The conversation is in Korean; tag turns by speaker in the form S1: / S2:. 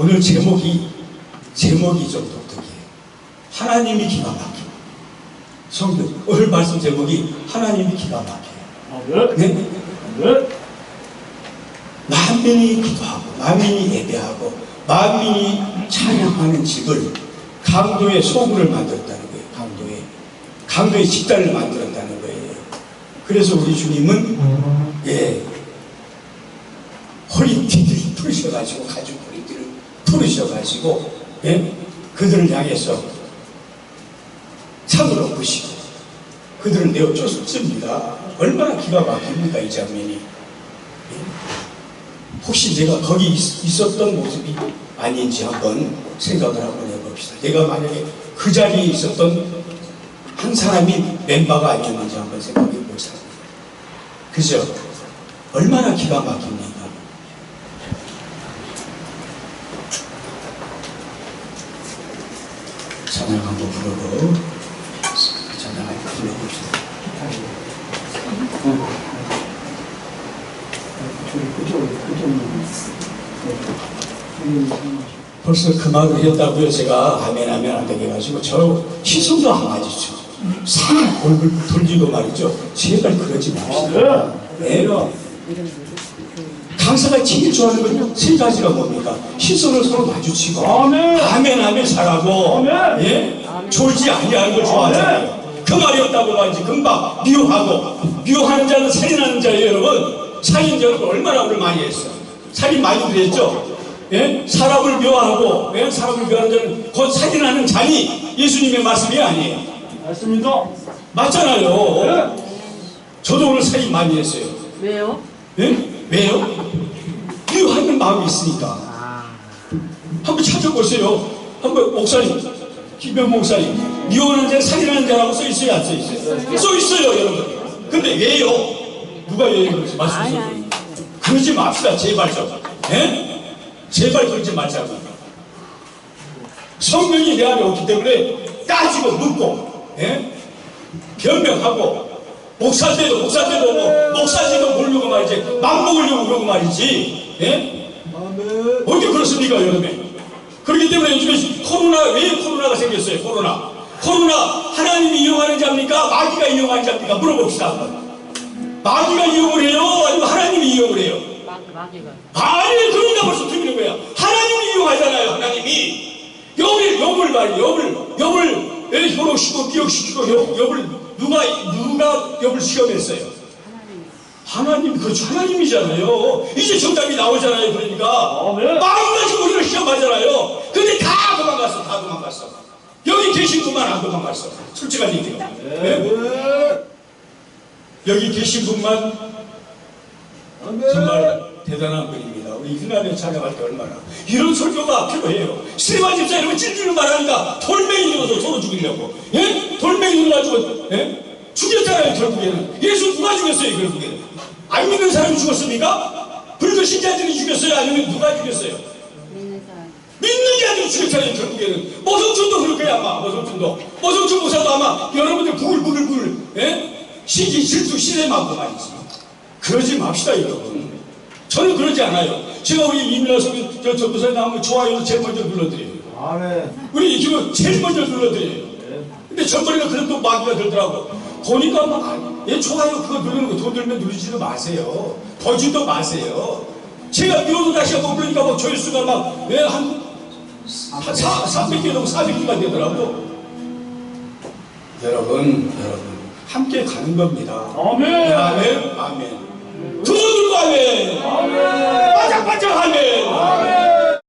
S1: 오늘 제목이 제목이 좀 독특해요. 하나님이 기가 막혀. 성경 오늘 말씀 제목이 하나님이 기가 막혀요.
S2: 네.
S1: 네?
S2: 네.
S1: 만민이 기도하고 만민이 예배하고 만민이 찬양하는 집을 강도의 소굴을 만들었다는 거예요. 강도의 강도의 집단을 만들었다는 거예요. 그래서 우리 주님은 예 허리띠를 풀으셔가지고 가죽 허리띠를 풀으셔가지고 예 그들을 향해서 창을 엎으시고 그들을 내어 쫓습니다. 얼마나 기가 막힙니까 이 장면이. 혹시 내가 거기 있- 있었던 모습이 아닌지 한번 생각을 한번 해봅시다. 내가 만약에 그 자리에 있었던 한 사람이 멤버가 아니었는지 한번 생각해 보자. 그죠? 얼마나 기가 막힙니까? 찬양 한번 부르고 찬양 한번 불러봅시다. 벌써 그 말을 했다고요. 제가 아멘 아멘 안 되게 해가지고 저 시선도 안 맞으죠. 상 얼굴 돌리고 말이죠. 제발 그러지 맙시다. 네. 강사가 제일 좋아하는 건 세 가지가 뭡니까? 시선을 서로 마주치고
S2: 아멘.
S1: 아멘 아멘 잘하고
S2: 아멘.
S1: 예? 졸지 아니하는 걸 좋아하잖아요. 그 말이 없다고 하지 금방 미워하고 미워하는 자는 살인하는 자예요 여러분. 살인 여러분 얼마나 오늘 많이 했어. 살인 많이 그랬죠. 예? 사람을 미워하고 예? 사람을 미워하는 자는 곧 살인하는 자니 예수님의 말씀이 아니에요.
S2: 맞습니다.
S1: 맞잖아요. 저도 오늘 살인 많이 했어요.
S3: 왜요?
S1: 예? 왜요? 미워하는 마음이 있으니까. 한번 찾아보세요. 한번 목사님, 김병 목사님, 미워하는 자, 살인하는 자라고 써 있어요, 안 써 있어요? 써 있어요, 여러분. 근데 왜요? 누가 왜요? 말씀하세요. 그러지 맙시다, 제발 좀. 예? 제발 그러지 말자고. 성령이 내 안에 없기 때문에 따지고 묻고, 예? 변명하고, 목사한테도, 목사한테도, 뭐, 목사한테도 모르고 말이지, 막 먹으려고 그러고 말이지, 예? 언제 그렇습니까, 여러분? 그렇기 때문에 요즘에 코로나, 왜 코로나가 생겼어요, 코로나? 코로나, 하나님이 이용하는 자입니까? 마귀가 이용하는 자입니까? 물어봅시다. 마귀가 이용을 해요? 아니면 하나님이 이용을 해요?
S3: 막, 막이가.
S1: 아니, 그러니까 벌써 틀리는 거야. 하나님이 이용하잖아요, 하나님이. 욥을, 욥을 말이야, 욥을, 욥을, 왜 현혹시키고, 기억시키고, 욥, 욥을, 누가, 누가 욥을 시험했어요? 하나님, 그렇죠. 하나님이잖아요. 이제 정답이 나오잖아요, 그러니까. 지금 우리를 시험하잖아요. 근데 다 도망갔어, 다 도망갔어. 여기 계신 분만 안 도망갔어. 솔직한 얘기로. 네? 여기 계신 분만 정말 대단한 분입니다. 우리 이슬람에 찾아갈 때 얼마나 이런 설교가 필요해요. 스리만 집사 이러면 찔찔을 말하니까 돌멩이 서로 죽이려고. 예? 돌멩이 들어가지고 예? 죽였잖아요 결국에는. 예수 누가 죽였어요 결국에는? 안 믿는 사람이 죽었습니까? 불교 신자들이 죽였어요? 아니면 누가 죽였어요?
S3: 믿는 사람.
S1: 믿는 자들이 죽였잖아요 결국에는. 모성춘도 그럴 거야 아마 모성춘도. 모성춘 목사도 아마 여러분들 부글부글부글 예? 시기 질투 시대 맞고 말이지. 그러지 맙시다 여러분. 저는 그러지 않아요. 제가 우리 이민아 성교 저 전도사에 나오면 좋아요 제일 먼저 눌러드려요.
S2: 아멘.
S1: 우리 지금 제일 먼저 눌러드려요. 근데 그런 또 마귀가 들더라고. 보니까 막, 아, 얘 좋아요 그거 누르는 거 돈 들면 누르지도 마세요. 버지도 마세요. 제가 미워도 다시 한번 그러니까 뭐 조회수가 막, 왜 한, 한 300개 넘고 400개가 되더라고. 여러분, 여러분, 함께 가는 겁니다.
S2: 아멘.
S1: 아멘, 아멘. 두 들고 아멘. 바짝바짝 아멘.